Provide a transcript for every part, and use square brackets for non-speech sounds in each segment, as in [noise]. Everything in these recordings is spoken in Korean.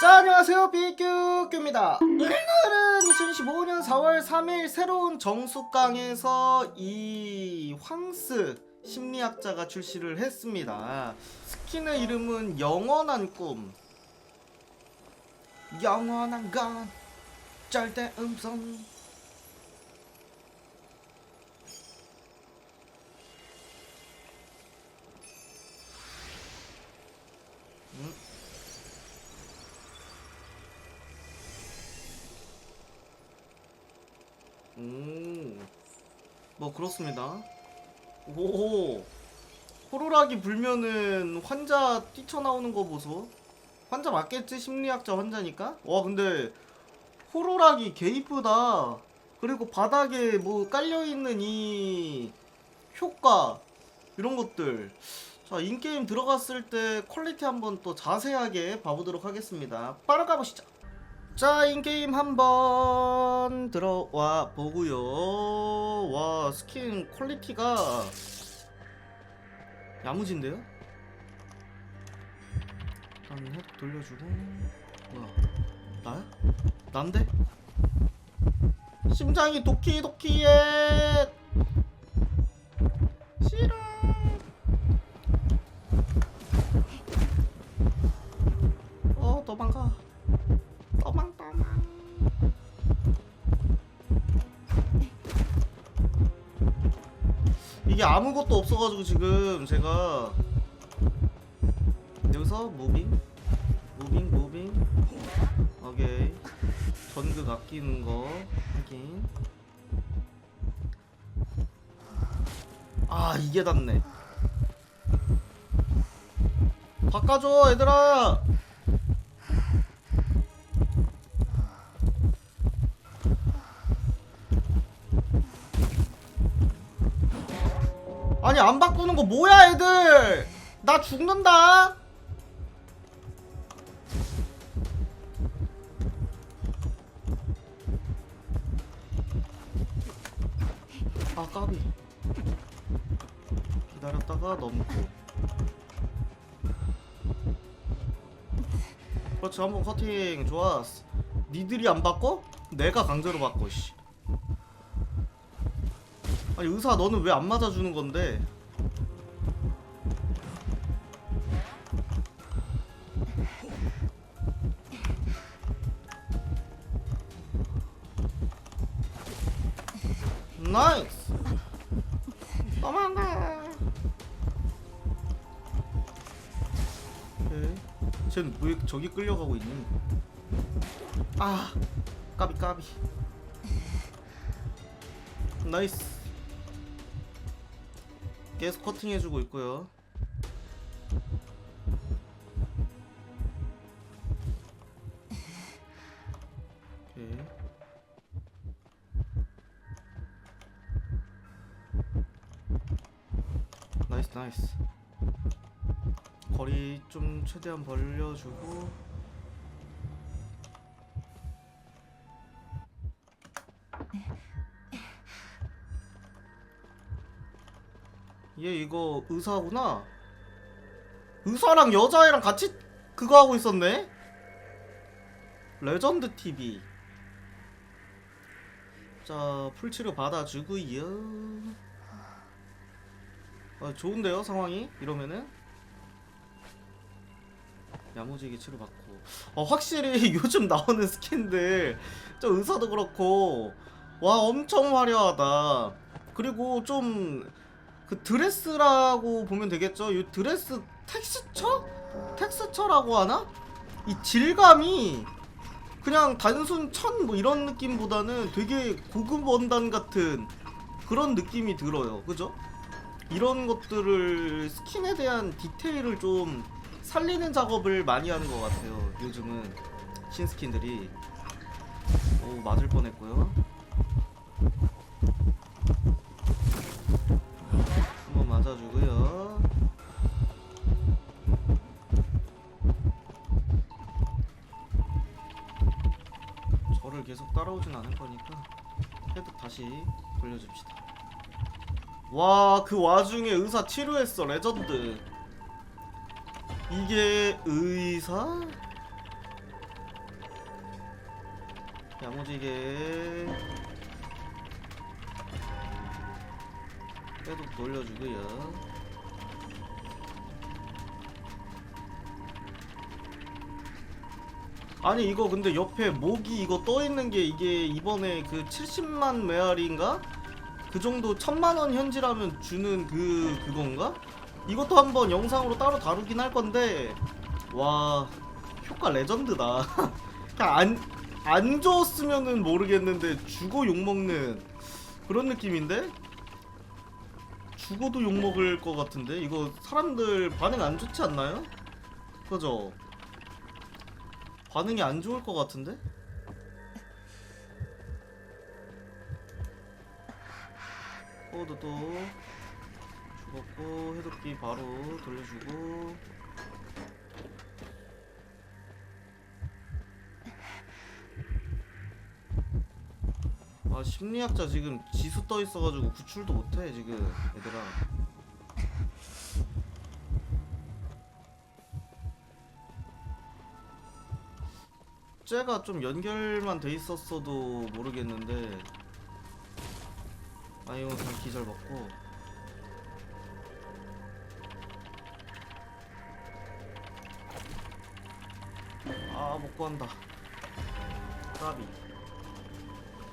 자 안녕하세요. 비규규입니다. 오늘은 2015년 4월 3일 새로운 정수강에서 이 황스 심리학자가 출시를 했습니다. 스킨의 이름은 영원한 꿈. 영원한 건 절대 음성 음, 뭐 그렇습니다. 오, 호루라기 불면은 환자 뛰쳐나오는 거 보소. 환자 맞겠지? 심리학자 환자니까? 와, 근데 호루라기 개 이쁘다. 그리고 바닥에 뭐 깔려있는 이 효과, 이런 것들. 자, 인게임 들어갔을 때 퀄리티 한번 또 자세하게 봐보도록 하겠습니다. 빠르 가보시죠. 자, 인게임 한번 들어와 보고요. 와, 스킨 퀄리티가 야무진데요? 일단 핵 돌려주고 뭐야? 나야? 난데? 심장이 도키도키해 이게 아무것도 없어가지고 지금 제가 여기서 무빙? 무빙 무빙. 오케이. 전극 아끼는 거. 확인. 아 이게 닿네. 바꿔줘 얘들아 아니 안 바꾸는 거 뭐야 애들? 나 죽는다. 아 까비. 기다렸다가 넘고. 그렇지 한번 커팅. 좋았어. 니들이 안 바꿔? 내가 강제로 바꿔 씨 아니 의사 너는 왜 안 맞아주는 건데? 나이스. 도망가. 쟤는 왜 저기 끌려가고 있니? 아, 까비 까비. 나이스. 계속 커팅해주고 있고요. 나이스 나이스. 거리 좀 최대한 벌려주고. 얘 이거 의사구나. 의사랑 여자애랑 같이 그거 하고 있었네. 레전드 TV. 자 풀치료 받아주고요. 아, 좋은데요 상황이 이러면은 야무지게 치료받고. 어 확실히 [laughs] 요즘 나오는 스킨들 저 의사도 그렇고 와 엄청 화려하다. 그리고 좀 그 드레스라고 보면 되겠죠. 이 드레스 텍스처? 텍스처라고 하나? 이 질감이 그냥 단순 천 뭐 이런 느낌보다는 되게 고급 원단 같은 그런 느낌이 들어요. 그죠? 이런 것들을 스킨에 대한 디테일을 좀 살리는 작업을 많이 하는 것 같아요. 요즘은 신스킨들이 오 맞을 뻔했고요. 싸우진 않을 거니까 헤드 다시 돌려줍시다. 와 그 와중에 의사 치료했어 레전드. 이게 의사? 야무지게 계속 돌려주고요. 아니 이거 근데 옆에 목이 이거 떠 있는 게 이게 이번에 그 70만 메아리인가? 그 정도 천만 원 현지라면 주는 그 그건가? 이것도 한번 영상으로 따로 다루긴 할 건데 와 효과 레전드다. [laughs] 그냥 안, 안 줬으면은 모르겠는데 주고 욕 먹는 그런 느낌인데? 죽어도 욕 먹을 것 같은데 이거 사람들 반응 안 좋지 않나요? 그죠? 반응이 안 좋을 것 같은데? 또 죽었고 해독기 바로 돌려주고 아 심리학자 지금 지수 떠 있어가지고 구출도 못해 지금 얘들아 쟤가 좀 연결만 돼 있었어도 모르겠는데. 아이온상 기절 먹고. 아 못 구한다. 까비.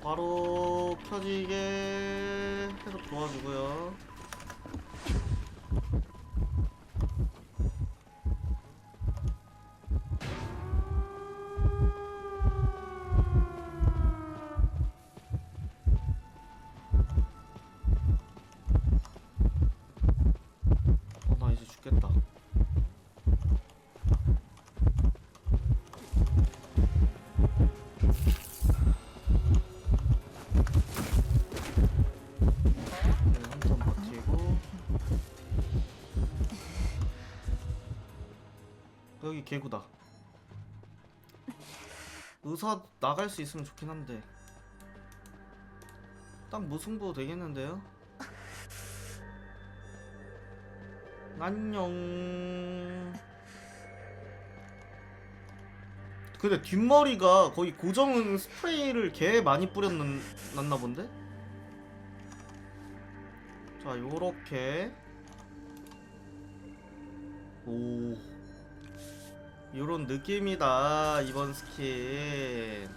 바로 켜지게 해서 도와주고요 여기 개구다. 의사 나갈 수 있으면 좋긴 한데. 딱 무승부 되겠는데요? 안녕. 근데 뒷머리가 거의 고정은 스프레이를 개 많이 뿌렸나 본데? 자 요렇게. 오 요런 느낌이다 이번 스킨